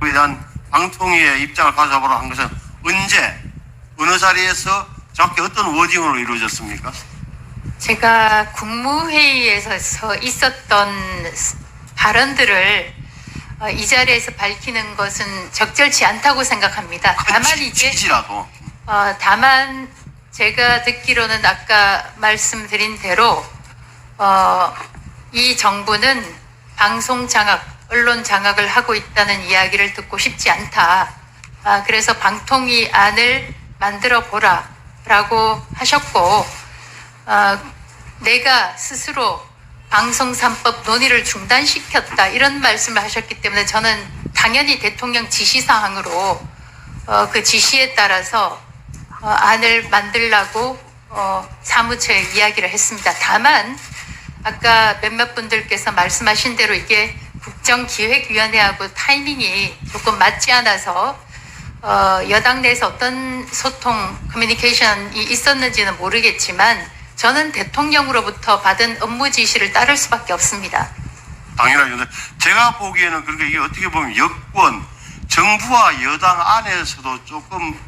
그에 대한 방통위의 입장을 가져보라 한 것은 언제 어느 자리에서 정확히 어떤 워딩으로 이루어졌습니까? 제가 국무회의에서 있었던 발언들을 어, 이 자리에서 밝히는 것은 적절치 않다고 생각합니다. 다만 이제 어, 다만 제가 듣기로는 아까 말씀드린 대로 어, 이 정부는 방송 장악, 언론 장악을 하고 있다는 이야기를 듣고 싶지 않다. 아, 그래서 방통위 안을 만들어 보라 라고 하셨고 어, 내가 스스로 방송 3법 논의를 중단시켰다 이런 말씀을 하셨기 때문에 저는 당연히 대통령 지시사항으로 어, 그 지시에 따라서 어, 안을 만들라고 어, 사무처에 이야기를 했습니다. 다만 아까 몇몇 분들께서 말씀하신 대로 이게 국정기획위원회하고 타이밍이 조금 맞지 않아서 어, 여당 내에서 어떤 소통 커뮤니케이션이 있었는지는 모르겠지만 저는 대통령으로부터 받은 업무 지시를 따를 수밖에 없습니다. 당연하죠. 제가 보기에는 그렇게 이게 어떻게 보면 여권 정부와 여당 안에서도 조금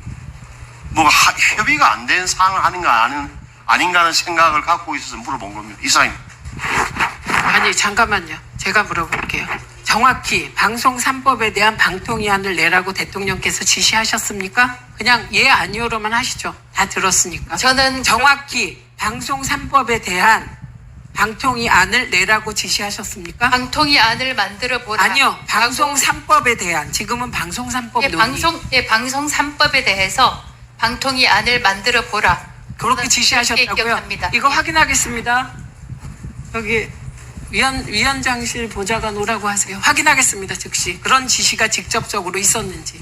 뭐 하- 협의가 안 된 상황을 하는가 아닌 아닌가 하는 생각을 갖고 있어서 물어본 겁니다. 이상입니다. 아니 잠깐만요. 제가 물어볼게요. 정확히 방송 3법에 대한 방통위안을 내라고 대통령께서 지시하셨습니까? 그냥 예 아니오로만 하시죠. 다 들었으니까. 저는 정확히 방송 3법에 대한 방통위안을 내라고 지시하셨습니까? 방통위 안을 만들어 보라. 아니요. 방송 3법에 대한 지금은 방송 3법 예, 논의. 방송 예, 방송 3법에 대해서 방통위 안을 만들어 보라. 그렇게 지시하셨다고요? 기억합니다. 이거 확인하겠습니다. 여기 위원 위원장실 보좌관 오라고 하세요. 확인하겠습니다. 즉시 그런 지시가 직접적으로 있었는지.